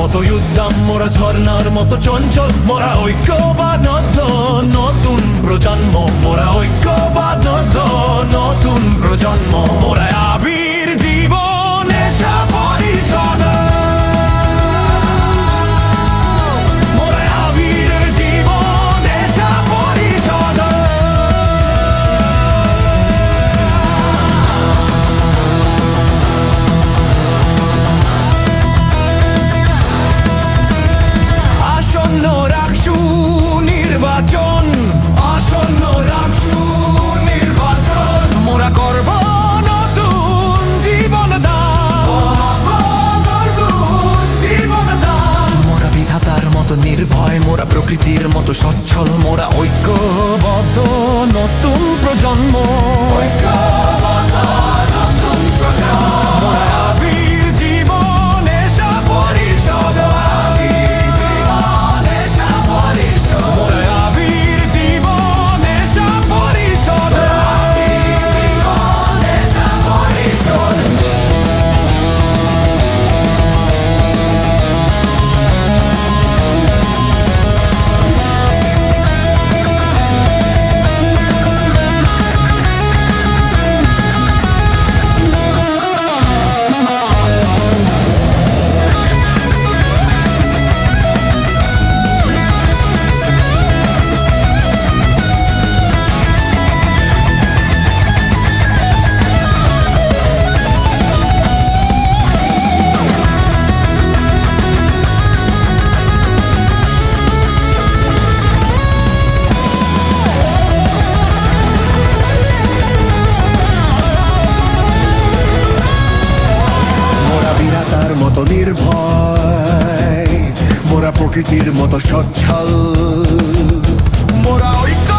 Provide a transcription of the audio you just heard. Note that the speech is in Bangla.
মতো উদ্দাম মোরা ঝর্ণার মতো চঞ্চল মোরা ঐক্য মতো সচ্ছল মোরা ঐক্যবদ্ধ নতুন প্রজন্ম। ঐক্য প্রকৃতির মতো সচ্ছল। মোরা ঐক্য